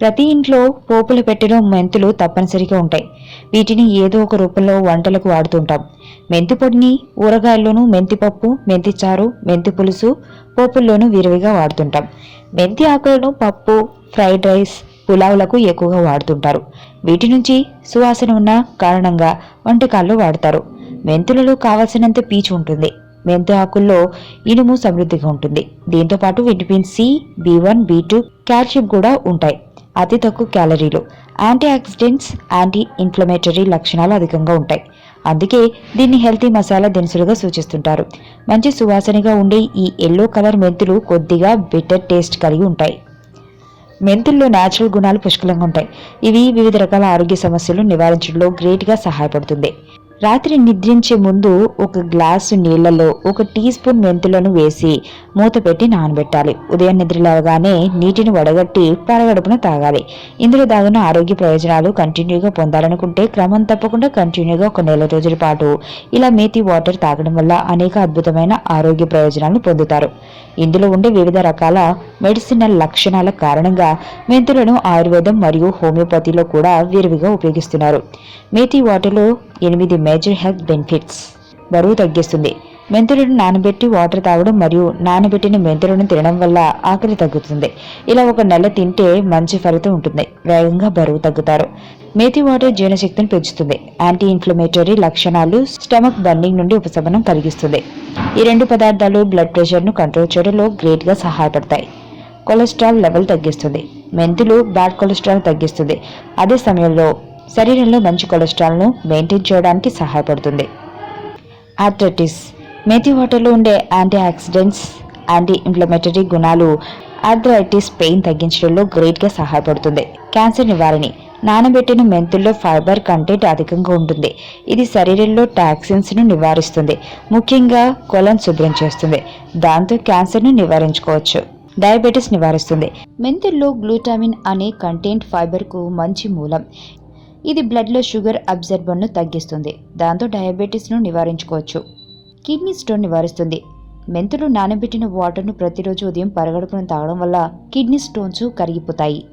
ప్రతి ఇంట్లో పోపులు పెట్టిన మెంతులు తప్పనిసరిగా ఉంటాయి. వీటిని ఏదో ఒక రూపంలో వంటలకు వాడుతుంటాం. మెంతి పొడిని ఊరగాయల్లోనూ మెంతిపప్పు మెంతి చారు మెంతి పులుసు పోపుల్లోనూ విరివిగా వాడుతుంటాం. మెంతి ఆకులను పప్పు ఫ్రైడ్ రైస్ పులావులకు ఎక్కువగా వాడుతుంటారు. వీటి నుంచి సువాసన ఉన్న కారణంగా వంటకాల్లో వాడతారు. మెంతులలో కావలసినంత పీచు ఉంటుంది. మెంతి ఆకుల్లో ఇనుము సమృద్ధిగా ఉంటుంది. దీంతో పాటు vitamin C B one B two calcium కూడా ఉంటాయి. అతి తక్కువ క్యాలరీలు. యాంటీ ఆక్సిడెంట్స్ యాంటీ ఇన్ఫ్లమేటరీ లక్షణాలు అధికంగా ఉంటాయి. అందుకే దీన్ని హెల్తీ మసాలా దినుసులుగా సూచిస్తుంటారు. మంచి సువాసనగా ఉండే ఈ ఎల్లో కలర్ మెంతులు కొద్దిగా బిటర్ టేస్ట్ కలిగి ఉంటాయి. మెంతుల్లో న్యాచురల్ గుణాలు పుష్కలంగా ఉంటాయి. ఇవి వివిధ రకాల ఆరోగ్య సమస్యలు నివారించడంలో గ్రేట్గా సహాయపడుతుంది. రాత్రి నిద్రించే ముందు ఒక గ్లాసు నీళ్ళలో ఒక టీ స్పూన్ మెంతులను వేసి మూత పెట్టి నానబెట్టాలి. ఉదయం నిద్ర లేవగానే నీటిని వడగట్టి పరగడుపున తాగాలి. ఇందులో దాగిన ఆరోగ్య ప్రయోజనాలు కంటిన్యూగా పొందాలనుకుంటే క్రమం తప్పకుండా కంటిన్యూగా ఒక నెల రోజుల పాటు ఇలా మేతి వాటర్ తాగడం వల్ల అనేక అద్భుతమైన ఆరోగ్య ప్రయోజనాలను పొందుతారు. ఇందులో ఉండే వివిధ రకాల మెడిసినల్ లక్షణాల కారణంగా మెంతులను ఆయుర్వేదం మరియు హోమియోపతిలో కూడా విరివిగా ఉపయోగిస్తున్నారు. మేతి వాటర్లో ఎనిమిది మేజర్ హెల్త్ బెనిఫిట్స్. బరువు తగ్గిస్తుంది. మెంతులను నానబెట్టి వాటర్ తాగడం మరియు నానబెట్టిన మెంతులను తినడం వల్ల ఆకలి తగ్గుతుంది. ఇలా ఒక నెల తింటే మంచి ఫలితం ఉంటుంది. వేగంగా బరువు తగ్గుతారు. మేతి వాటర్ జీర్ణశక్తిని పెంచుతుంది. యాంటీ ఇన్ఫ్లమేటరీ లక్షణాలు స్టమక్ బర్నింగ్ నుండి ఉపశమనం కలిగిస్తుంది. ఈ రెండు పదార్థాలు బ్లడ్ ప్రెషర్ను కంట్రోల్ చేయడంలో గ్రేట్గా సహాయపడతాయి. కొలెస్ట్రాల్ లెవెల్ తగ్గిస్తుంది. మెంతులు బ్యాడ్ కొలెస్ట్రాల్ తగ్గిస్తుంది. అదే సమయంలో శరీరంలో మంచి కొలెస్ట్రాల్ను మెయింటైన్ చేయడానికి సహాయపడుతుంది. ఆర్థరైటిస్ మేతి వాటర్లో ఉండే యాంటీ ఆక్సిడెంట్స్ యాంటీ ఇన్ఫ్లమేటరీ గుణాలు ఆర్థరైటిస్ పెయిన్ తగ్గించడంలో గ్రేట్గా సహాయపడుతుంది. క్యాన్సర్ నివారణి. నానబెట్టిన మెంతుల్లో ఫైబర్ కంటెంట్ అధికంగా ఉంటుంది. ఇది శరీరంలో టాక్సిన్స్ను నివారిస్తుంది. ముఖ్యంగా కొలను శుభ్రం చేస్తుంది. దాంతో క్యాన్సర్ను నివారించుకోవచ్చు. డయాబెటీస్ నివారిస్తుంది. మెంతుల్లో గ్లూటామిన్ అనే కంటెంట్ ఫైబర్కు మంచి మూలం. ఇది బ్లడ్లో షుగర్ అబ్జర్బర్ను తగ్గిస్తుంది. దాంతో డయాబెటీస్ను నివారించుకోవచ్చు. కిడ్నీ స్టోన్ నివారిస్తుంది. మెంతులు నానబెట్టిన వాటర్ను ప్రతిరోజు ఉదయం పరగడుపున తాగడం వల్ల కిడ్నీ స్టోన్స్ కరిగిపోతాయి.